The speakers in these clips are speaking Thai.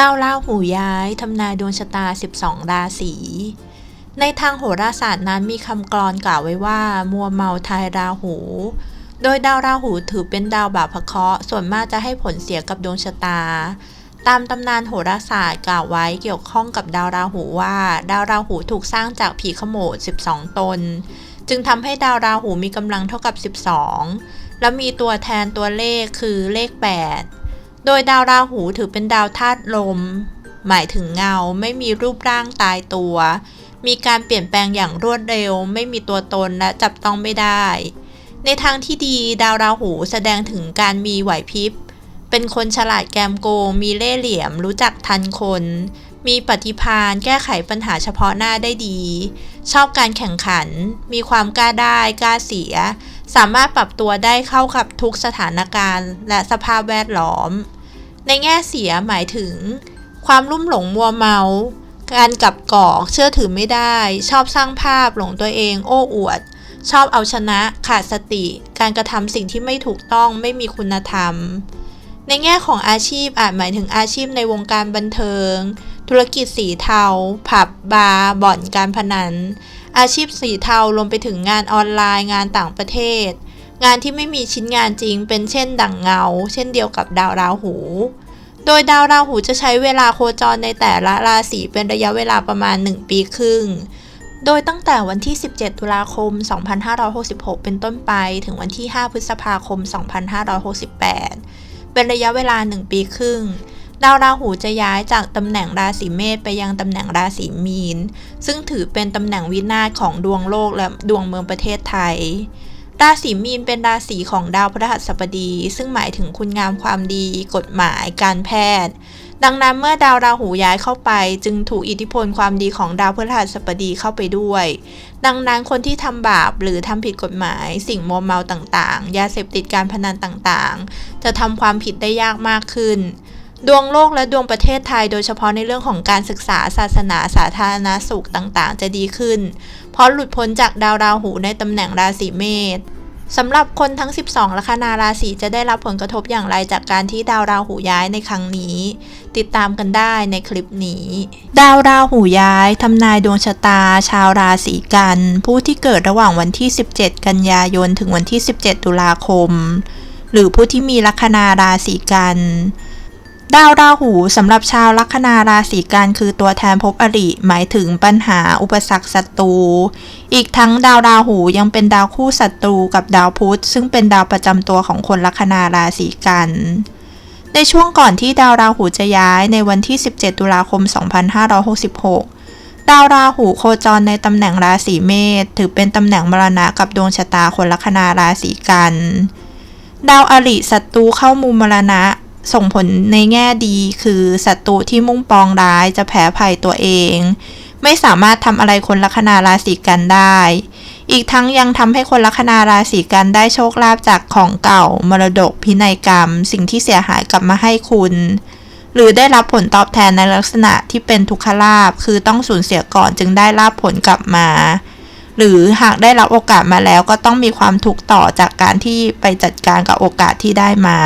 ดาวราหูย้ายทำนายดวงชะตา 12 ราศี ในทางโหราศาสตร์นั้นมีคำกรอนกล่าวไว้ว่า มัวเมาทายราหู โดยดาวราหูถือเป็นดาวบาปเคราะห์ส่วนมากจะให้ผลเสียกับดวงชะตา ตามตำนานโหราศาสตร์กล่าวไว้เกี่ยวข้องกับดาวราหูว่า ดาวราหูถูกสร้างจากผีขโมด 12 ตน จึงทำให้ดาวราหูมีกำลังเท่ากับ 12 และมีตัวแทนตัวเลขคือเลข 8 โดยดาวราหูถือเป็นดาวธาตุลม หมายถึงเงาไม่มีรูปร่างตายตัว มีการเปลี่ยนแปลงอย่างรวดเร็ว ไม่มีตัวตนและจับต้องไม่ได้ ในทางที่ดีดาวราหูแสดงถึงการมีไหวพริบ เป็นคนฉลาดแกมโกงมีเล่ห์เหลี่ยม รู้จักทันคน มีปฏิภาณแก้ไขปัญหาเฉพาะหน้าได้ดี ชอบการแข่งขัน มีความกล้าได้กล้าเสีย สามารถปรับตัวได้เข้ากับทุกสถานการณ์ และสภาพแวดล้อม ในแง่เสียหมายถึง ความลุ่มหลงมัวเมา การกับกอกเชื่อถือไม่ได้ ชอบสร้างภาพหลงตัวเอง โอ้อวด ชอบเอาชนะขาดสติ การกระทำสิ่งที่ไม่ถูกต้องไม่มีคุณธรรม ในแง่ของอาชีพอาจหมายถึงอาชีพในวงการบันเทิง ธุรกิจสีเทา ผับบาร์บ่อนการพนัน อาชีพสีเทารวมไปถึงงานออนไลน์งานต่างประเทศ งานที่ไม่มีชิ้นงานจริงเป็นเช่นดั่งเงา เช่นเดียวกับดาวราหู โดยดาวราหูจะใช้เวลาโคจรในแต่ละราศีเป็นระยะเวลาประมาณ 1 ปีครึ่ง โดยตั้งแต่วันที่ 17 ตุลาคม 2566 เป็นต้นไปถึงวันที่ 5 พฤษภาคม 2568 เป็นระยะเวลา 1 ปีครึ่ง ดาวราหูจะย้ายจากตำแหน่งราศีเมษไปยังตำแหน่งราศีมีน ซึ่งถือเป็นตำแหน่งวินาศของดวงโลกและดวงเมืองประเทศไทย ราศีมีนเป็นราศีของดาวพฤหัสบดี ซึ่งหมายถึงคุณงามความดี กฎหมาย การแพทย์ ดังนั้นเมื่อดาวราหูย้ายเข้าไป จึงถูกอิทธิพลความดีของดาวพฤหัสบดีเข้าไปด้วย ดังนั้นคนที่ทำบาปหรือทำผิดกฎหมาย สิ่งมัวเมาต่างๆ ยาเสพติดการพนันต่างๆ จะทำความผิดได้ยากมากขึ้น ดวงโลกและดวงประเทศไทยโดยเฉพาะในเรื่องของการศึกษาศาสนาสาธารณาสุขต่างๆ จะดีขึ้น เพราะหลุดพ้นจากดาวราหูในตำแหน่งราศีเมษสำหรับคนทั้ง 12 ลัคนาราศีจะได้รับผลกระทบอย่างไรจากการที่ดาวราหูย้ายในครั้งนี้ ติดตามกันได้ในคลิปนี้ ดาวราหูย้ายทำนายดวงชะตา ชาวราศีกัน ผู้ที่เกิดระหว่างวันที่ 17 กันยายน ถึงวันที่ 17 ตุลาคม หรือผู้ที่มีลัคนาราศีกัน ดาวราหูสำหรับชาวลัคนาราศีกันคือตัวแทนภพอริหมายถึงปัญหาอุปสรรคศัตรู อีกทั้งดาวราหูยังเป็นดาวคู่ศัตรูกับดาวพุธซึ่งเป็นดาวประจำตัวของคนลัคนาราศีกัน ในช่วงก่อนที่ดาวราหูจะย้ายในวันที่ 17 ตุลาคม 2566 ดาวราหูโคจรในตำแหน่งราศีเมษถือเป็นตำแหน่งมรณะกับดวงชะตาคนลัคนาราศีกัน ดาวอริศัตรูเข้ามุมมรณะ ส่งผลในแง่ดีคือศัตรูที่มุ่งปองร้ายจะแพ้ภัยตัวเอง ไม่สามารถทำอะไรคนลัคนาราศีกันได้ อีกทั้งยังทำให้คนลัคนาราศีกันได้โชคลาภจากของเก่ามรดกพินัยกรรม สิ่งที่เสียหายกลับมาให้คุณ หรือได้รับผลตอบแทนในลักษณะที่เป็นทุกขลาภคือต้องสูญเสียก่อนจึงได้ลาบผลกลับมา หรือหากได้รับโอกาสมาแล้วก็ต้องมีความทุกข์ต่อจากการที่ไปจัดการกับโอกาสที่ได้มา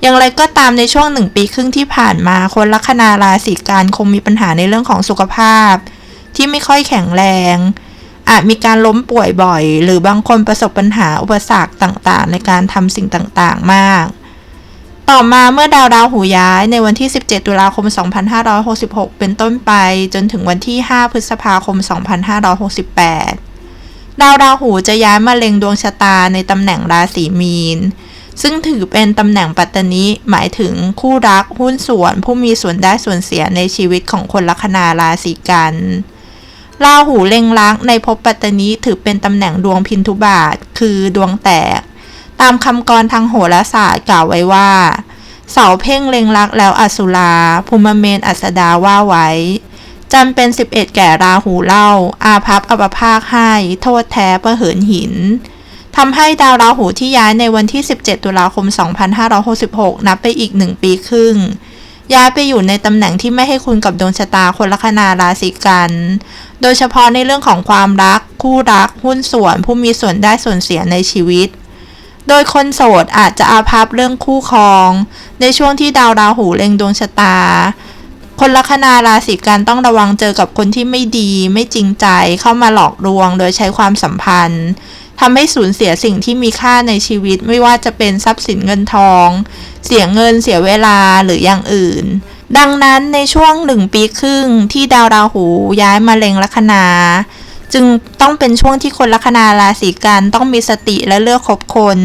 อย่างไรก็ตามในช่วงหนึ่งปีครึ่งที่ผ่านมา คนลัคนาราศีกันคงมีปัญหาในเรื่องของสุขภาพ ที่ไม่ค่อยแข็งแรง อาจมีการล้มป่วยบ่อย หรือบางคนประสบปัญหาอุปสรรคต่างๆ ในการทำสิ่งต่างๆ มาก ต่อมาเมื่อดาวดาวหูย้ายในวันที่ 17 ตุลาคม 2566 เป็นต้นไปจนถึงวันที่ 5 พฤษภาคม 2568 ดาวดาวหูจะย้ายมาเล็งดวงชะตาในตำแหน่งราศีมีน ซึ่งถือเป็นตำแหน่งปัตตานิหมายถึงคู่รักหุ้นส่วน ผู้มีส่วนได้ส่วนเสียในชีวิตของคนลัคนาราศีกันราหูเล็งลักในภพปัตตานิถือเป็นตำแหน่งดวงพินทุบาท คือดวงแตก ตามคำกรทางโหราศาสตร์กล่าวไว้ว่า เสาเพ่งเล็งลักแล้วอสุราภูมิเมนอัสดาว่าไว้จันเป็น 11 แก่ราหูเล่า อาภัพอปภาคให้ โทษแท้ประเหินหิน ทำให้ดาวราหูที่ย้ายในวันที่ 17 ตุลาคม 2566 นับไปอีกหนึ่งปีครึ่ง ย้ายไปอยู่ในตำแหน่งที่ไม่ให้คุณกับดวงชะตาคนลัคนาราศีกัน โดยเฉพาะในเรื่องของความรัก คู่รัก หุ้นส่วน ผู้มีส่วนได้ส่วนเสียในชีวิต โดยคนโสดอาจจะอาภัพเรื่องคู่ครอง ในช่วงที่ดาวราหูเล็งดวงชะตาคนลัคนาราศีกันต้องระวังเจอกับคนที่ไม่ดี ไม่จริงใจเข้ามาหลอกลวง โดยใช้ความสัมพันธ์ ทำให้สูญเสียสิ่งที่มีค่าในชีวิตไม่ว่าจะเป็นทรัพย์สินเงินทอง เสียเงินเสียเวลาหรืออย่างอื่น ดังนั้นในช่วงหนึ่งปีครึ่งที่ดาวราหูย้ายมาเล็งลัคนาจึงต้องเป็นช่วงที่คนลัคนาราศีกันต้องมีสติและเลือกคบคน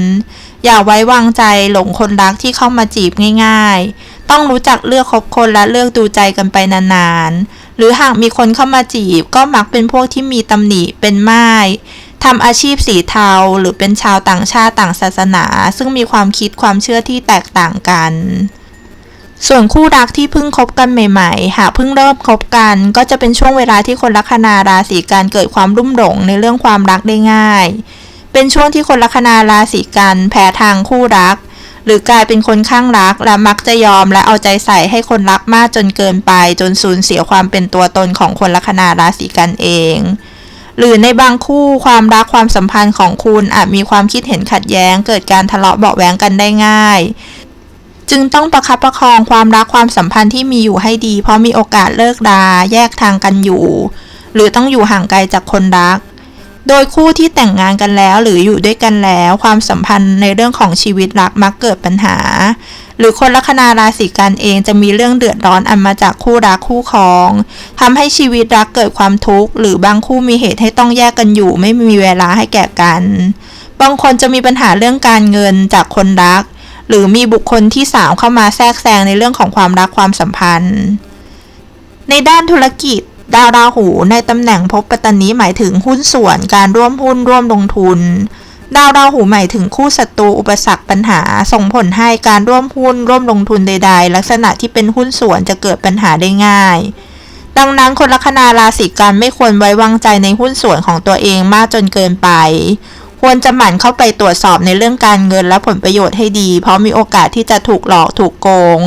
อย่าไว้วางใจหลงคนรักที่เข้ามาจีบง่าย ๆ ต้องรู้จักเลือกคบคนและเลือกดูใจกันไปนานๆ หรือหากมีคนเข้ามาจีบก็มักเป็นพวกที่มีตำหนิเป็นไม้ ทำอาชีพสีเทาหรือเป็นชาวต่างชาติต่างศาสนา ซึ่งมีความคิดความเชื่อที่แตกต่างกัน ส่วนคู่รักที่เพิ่งคบกันใหม่ ๆ หากเพิ่งเริ่มคบกัน ก็จะเป็นช่วงเวลาที่คนลัคนาราศีกันเกิดความรุ่มหลงในเรื่องความรักได้ง่าย เป็นช่วงที่คนลัคนาราศีกันแพ้ทางคู่รักหรือกลายเป็นคนข้างรักและมักจะยอมและเอาใจใส่ให้คนรักมากจนเกินไป จนสูญเสียความเป็นตัวตนของคนลัคนาราศีกันเอง หรือในบางคู่ความรักความสัมพันธ์ของคุณอาจมีความคิดเห็นขัดแย้ง เกิดการทะเลาะเบาแหวงกันได้ง่าย จึงต้องประคับประคองความรักความสัมพันธ์ที่มีอยู่ให้ดี เพราะมีโอกาสเลิกราแยกทางกันอยู่ หรือต้องอยู่ห่างไกลจากคนรัก โดยคู่ที่แต่งงานกันแล้วหรืออยู่ด้วยกันแล้ว ความสัมพันธ์ในเรื่องของชีวิตรักมักเกิดปัญหา หรือคนลัคนาราศีกันเองจะมีเรื่องเดือดร้อนอันมาจากคู่รักคู่ครองทำให้ชีวิตรักเกิดความทุกข์หรือบางคู่มีเหตุให้ต้องแยกกันอยู่ ไม่มีเวลาให้แก่กัน บางคนจะมีปัญหาเรื่องการเงินจากคนรัก หรือมีบุคคลที่สามเข้ามาแทรกแซงในเรื่องของความรักความสัมพันธ์ ในด้านธุรกิจดาวราหูในตำแหน่งพบปัตตานีหมายถึงหุ้นส่วนการร่วมหุ้นร่วมลงทุน ดาวราหูหมายถึงคู่ศัตรูอุปสรรคปัญหา ส่งผลให้การร่วมหุ้นร่วมลงทุนใด ๆ ลักษณะที่เป็นหุ้นส่วนจะเกิดปัญหาได้ง่าย ดังนั้นคนลัคนาราศีกันไม่ควรไว้วางใจในหุ้นส่วนของตัวเองมากจนเกินไป ควรจะหมั่นเข้าไปตรวจสอบในเรื่องการเงินและผลประโยชน์ให้ดี เพราะมีโอกาสที่จะถูกหลอกถูกโกง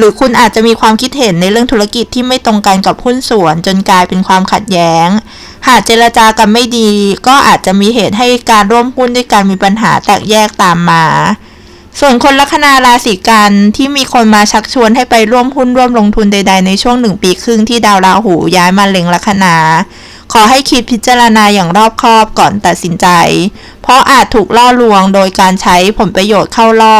หรือคุณอาจจะมีความคิดเห็นในเรื่องธุรกิจที่ไม่ตรงกันกับหุ้นส่วน จนกลายเป็นความขัดแย้ง หากเจรจากันไม่ดี ก็อาจจะมีเหตุให้การร่วมหุ้นด้วยกันมีปัญหาแตกแยกตามมา ส่วนคนลัคนาราศีกันที่มีคนมาชักชวนให้ไปร่วมหุ้นร่วมลงทุนใด ๆ ในช่วงหนึ่งปีครึ่งที่ดาวราหูย้ายมาเล็งลัคนาขอให้คิดพิจารณาอย่างรอบคอบก่อนตัดสินใจ เพราะอาจถูกล่อลวงโดยการใช้ผลประโยชน์เข้าล่อ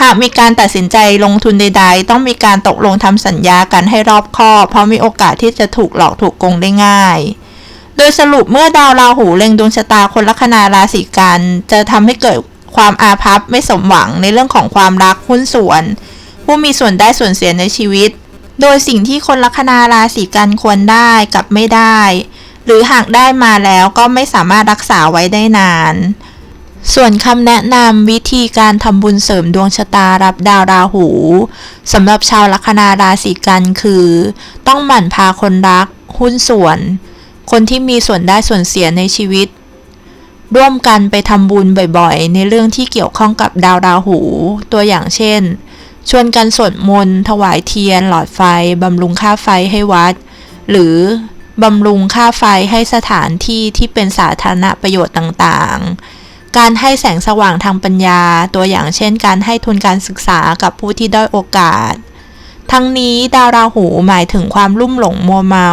หากมีการตัดสินใจลงทุนใด ๆ ต้องมีการตกลงทำสัญญากันให้รอบคอบ เพราะมีโอกาสที่จะถูกหลอกถูกโกงได้ง่าย โดยสรุปเมื่อดาวราหูเล็งดวงชะตาคนลัคนาราศีกันจะทำให้เกิดความอาภัพไม่สมหวังในเรื่องของความรักหุ้นส่วน ผู้มีส่วนได้ส่วนเสียในชีวิต โดยสิ่งที่คนลัคนาราศีกันควรได้กับไม่ได้ หรือหากได้มาแล้วก็ไม่สามารถรักษาไว้ได้นาน ส่วนคำแนะนำวิธีการทำบุญเสริมดวงชะตารับดาวราหูสำหรับชาวลัคนาราศีกันคือ ต้องหมั่นพาคนรัก หุ้นส่วน คนที่มีส่วนได้ส่วนเสียในชีวิต ร่วมกันไปทำบุญบ่อยๆ ในเรื่องที่เกี่ยวข้องกับดาวราหู ตัวอย่างเช่น ชวนกันสวดมนต์ถวายเทียน หลอดไฟบำรุงค่าไฟให้วัด หรือบำรุงค่าไฟให้สถานที่ที่เป็นสาธารณประโยชน์ต่างๆ การให้แสงสว่างทางปัญญา ตัวอย่างเช่น การให้ทุนการศึกษากับผู้ที่ด้อยโอกาส ทั้งนี้ดาวราหูหมายถึงความลุ่มหลงมัวเมา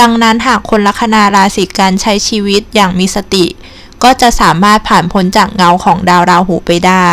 ดังนั้นหากคนลัคนาราศีกันใช้ชีวิตอย่างมีสติ ก็จะสามารถผ่านพ้นจากเงาของดาวราหูไปได้